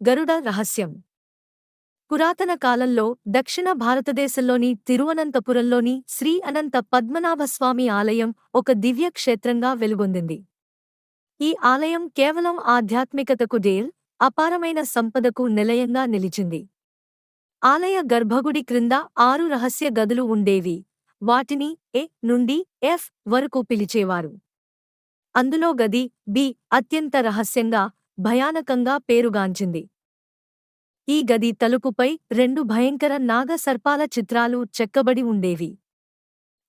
గరుడ రహస్యం. పురాతన కాలంలో దక్షిణ భారతదేశంలోని తిరువనంతపురంలోని శ్రీ అనంత పద్మనాభస్వామి ఆలయం ఒక దివ్య క్షేత్రంగా వెలుగొందింది. ఈ ఆలయం కేవలం ఆధ్యాత్మికతకు డేల్ అపారమైన సంపదకు నిలయంగా నిలిచింది. ఆలయ గర్భగుడి క్రింద ఆరు రహస్య గదులు ఉండేవి. వాటిని ఏ నుండి ఎఫ్ వరకు పిలిచేవారు. అందులో గది బి అత్యంత రహస్యంగా భయానకంగా పేరుగాంచింది. ఈ గది తలుపుపై రెండు భయంకర నాగ సర్పాల చిత్రాలు చెక్కబడి ఉండేవి.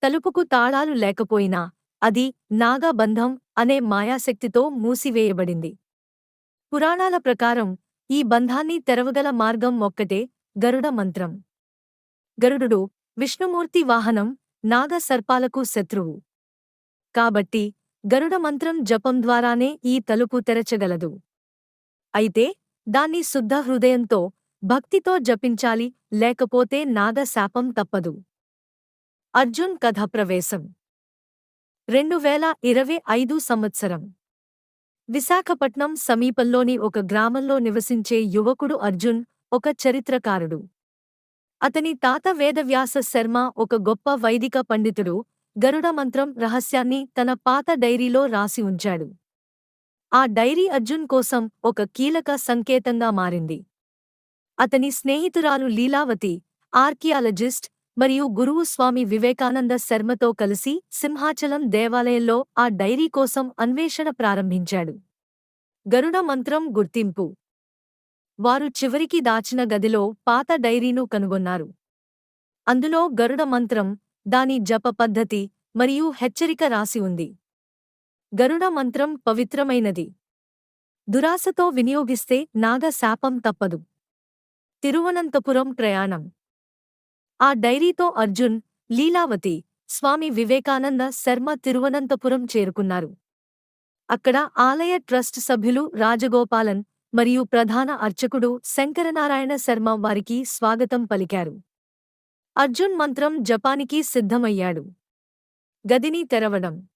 తలుపుకు తాళాలు లేకపోయినా అది నాగబంధం అనే మాయాశక్తితో మూసివేయబడింది. పురాణాల ప్రకారం ఈ బంధాన్ని తెరవగల మార్గం ఒక్కటే గరుడ మంత్రం. గరుడు విష్ణుమూర్తి వాహనం నాగ సర్పాలకు శత్రువు. కాబట్టి గరుడ మంత్రం జపం ద్వారానే ఈ తలుపు తెరచగలదు. అయితే దాన్ని శుద్ధ హృదయంతో భక్తితో జపించాలి లేకపోతే నాగశాపం తప్పదు. అర్జున్ కథ ప్రవేశం. రెండు వేల ఇరవై ఐదు సంవత్సరం. విశాఖపట్నం సమీపంలోని ఒక గ్రామంలో నివసించే యువకుడు అర్జున్ ఒక చరిత్రకారుడు. అతని తాత వేదవ్యాస శర్మ ఒక గొప్ప వైదిక పండితుడు గరుడ మంత్రం రహస్యాన్ని తన పాత డైరీలో రాసి ఉంచాడు. ఆ డైరీ అర్జున్ కోసం ఒక కీలక సంకేతంగా మారింది. అతని స్నేహితురాలు లీలావతి ఆర్కియాలజిస్ట్ మరియు గురువు స్వామి వివేకానంద శర్మతో కలిసి సింహాచలం దేవాలయంలో ఆ డైరీ కోసం అన్వేషణ ప్రారంభించాడు. గరుడ మంత్రం గుర్తింపు. వారు చివరికి దాచిన గదిలో పాత డైరీను కనుగొన్నారు. అందులో గరుడ మంత్రం దాని జప పద్ధతి మరియు హెచ్చరిక రాసి ఉంది. గరుడ మంత్రం పవిత్రమైనది. దురాశతో వినియోగిస్తే నాగ శాపం తప్పదు. తిరువనంతపురం ప్రయాణం. ఆ డైరీతో అర్జున్ లీలావతి స్వామి వివేకానంద శర్మ తిరువనంతపురం చేరుకున్నారు. అక్కడ ఆలయ ట్రస్ట్ సభ్యులు రాజగోపాలన్ మరియు ప్రధాన అర్చకుడు శంకరనారాయణ శర్మ వారికి స్వాగతం పలికారు. అర్జున్ మంత్రం జపానికి సిద్ధమయ్యాడు. గదిని తెరవడం.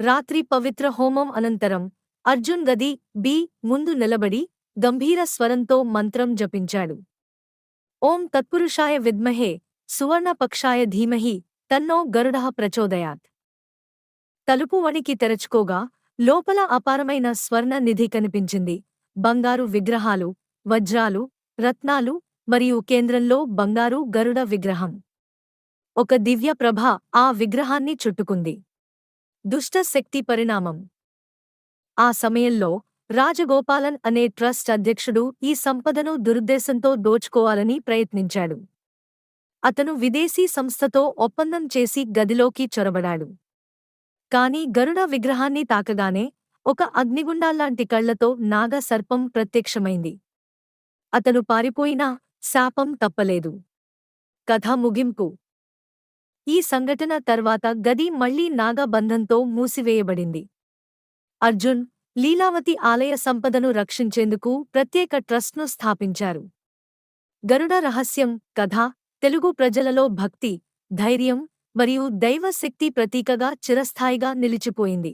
రాత్రి పవిత్ర హోమం అనంతరం అర్జున్ గది బి ముందు నిలబడి గంభీర స్వరంతో మంత్రం జపించాడు. ఓం తత్పురుషాయ విద్మహే సువర్ణపక్షాయ ధీమహి తన్నో గరుడ ప్రచోదయాత్. తలుపు వణికి తెరచుకోగా లోపల అపారమైన స్వర్ణ నిధి కనిపించింది. బంగారు విగ్రహాలు వజ్రాలు రత్నాలు మరియు కేంద్రంలో బంగారు గరుడ విగ్రహం. ఒక దివ్య ప్రభ ఆ విగ్రహాన్ని చుట్టుకుంది. దుష్ట శక్తి పరిణామం. ఆ సమయంలో రాజగోపాలన్ అనే ట్రస్ట్ అధ్యక్షుడు ఈ సంపదను దురుద్దేశంతో దోచుకోవాలని ప్రయత్నించాడు. అతను విదేశీ సంస్థతో ఒప్పందం చేసి గదిలోకి చొరబడాడు. కాని గరుడ విగ్రహాన్ని తాకగానే ఒక అగ్నిగుండాల్లాంటి కళ్ళతో నాగ సర్పం ప్రత్యక్షమైంది. అతను పారిపోయినా శాపం తప్పలేదు. కథ ముగింపు. ఈ సంఘటన తర్వాత గది మళ్ళీ నాగబంధంతో మూసివేయబడింది. అర్జున్ లీలావతి ఆలయ సంపదను రక్షించేందుకు ప్రత్యేక ట్రస్ట్ను స్థాపించారు. గరుడ రహస్యం కథ తెలుగు ప్రజలలో భక్తి ధైర్యం మరియు దైవశక్తి ప్రతీకగా చిరస్థాయిగా నిలిచిపోయింది.